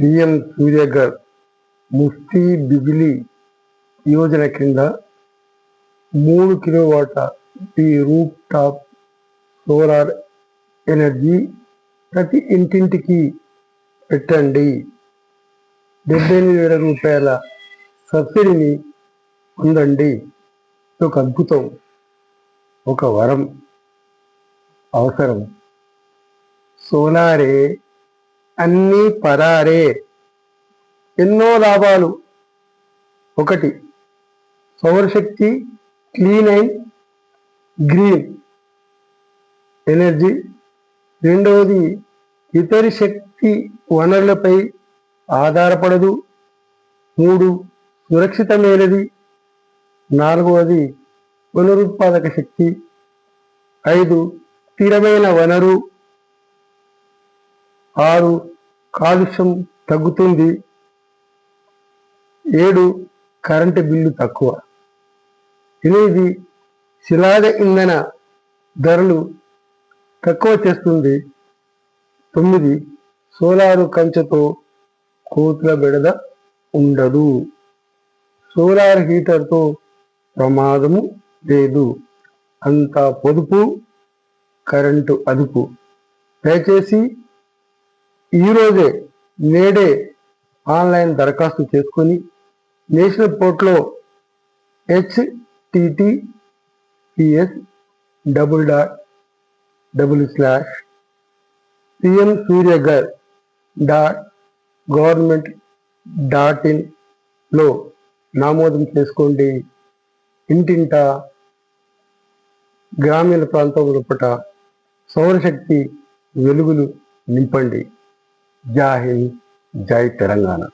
PM Suryaghar Muft Bijli Yojana కింద మూడు కిలోవాట్ల ఈ రూప్ టాప్ సోలార్ ఎనర్జీ ప్రతి ఇంటింటికి పెట్టండి. డెబ్బై ఎనిమిది వేల రూపాయల సబ్సిడీని పొందండి. ఒక అద్భుతం. ఒక వరం. అవసరం. సోలారే అన్నీ పరారే. ఎన్నో లాభాలు. ఒకటి సౌరశక్తి క్లీన్ అండ్ గ్రీన్. ఎనర్జీ. రెండవది ఇతర శక్తి వనరులపై ఆధారపడదు. మూడు సురక్షితమైనది. నాలుగవది పునరుత్పాదక శక్తి. ఐదు స్థిరమైన వనరు. ఆరు కాలుష్యం తగ్గుతుంది. ఏడు కరెంటు బిల్లు తక్కువ. ఎనిమిది శిలాజ ఇంధన ధరలు తక్కువ చేస్తుంది. తొమ్మిది సోలారు కంచెతో కోతుల బెడద ఉండదు. సోలార్ హీటర్తో ప్రమాదము లేదు. అంత పొదుపు కరెంటు అదుపు. దయచేసి ఈరోజే నేడే ఆన్లైన్ దరఖాస్తు చేసుకొని national పోర్ట్లో HTTPS double dot double slash CM Suryaghar dot government dot ఇన్లో నామోదం చేసుకోండి. ఇంటింట గ్రామీణ ప్రాంతం లోపల సౌరశక్తి వెలుగులు నింపండి. जय हिंद जय तेलंगाना